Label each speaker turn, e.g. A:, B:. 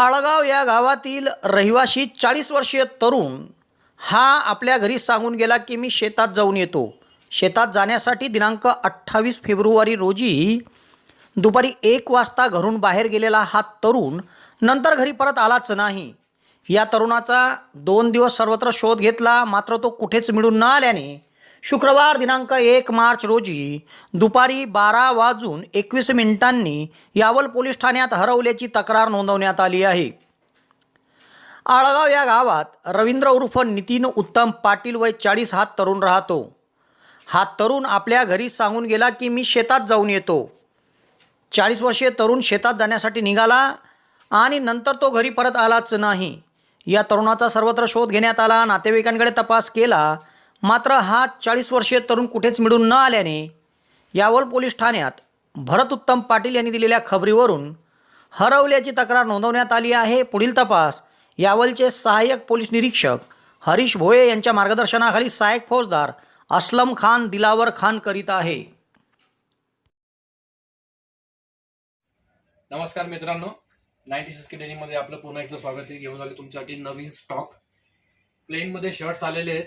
A: आळगाव या गावातील रहिवाशी चाळीस वर्षीय तरुण हा आपल्या घरी सांगून गेला की मी शेतात जाऊन येतो. शेतात जाण्यासाठी दिनांक अठ्ठावीस फेब्रुवारी रोजी दुपारी एक वाजता घरून बाहेर गेलेला हा तरुण नंतर घरी परत आलाच नाही. या तरुणाचा दोन दिवस सर्वत्र शोध घेतला मात्र तो कुठेच मिळून न आल्याने शुक्रवार दिनांक एक मार्च रोजी दुपारी बारा वाजून एकवीस मिनिटांनी यावल पोलीस ठाण्यात हरवल्याची तक्रार नोंदवण्यात आली आहे. आळगाव या गावात रवींद्र उर्फ नितीन उत्तम पाटील वय चाळीस हात तरुण राहतो. हा तरुण आपल्या घरी सांगून गेला की मी शेतात जाऊन येतो. चाळीस वर्षीय तरुण शेतात जाण्यासाठी निघाला आणि नंतर तो घरी परत आलाच नाही. या तरुणाचा सर्वत्र शोध घेण्यात आला नातेवाईकांकडे तपास केला मात्र हा चाळीस वर्षीय तरुण कुठेच मिळून न आल्याने यावल पोलीस ठाण्यात भरत उत्तम पाटील यांनी दिलेल्या खबरीवरून हरवल्याची तक्रार नोंदवण्यात आली आहे. पुढील तपास यावलचे सहाय्यक पोलीस निरीक्षक हरीश भोये यांच्या मार्गदर्शनाखाली सहाय्यक फौजदार असलम खान दिलावर खान करीत आहे.
B: नमस्कार मित्रांनो. नाईन्टी सिक्समध्ये आपलं पुन्हा एकदा स्वागत आहे. घेऊन आले तुमच्यासाठी नवीन स्टॉक. प्लेनमध्ये शर्ट्स आलेले आहेत.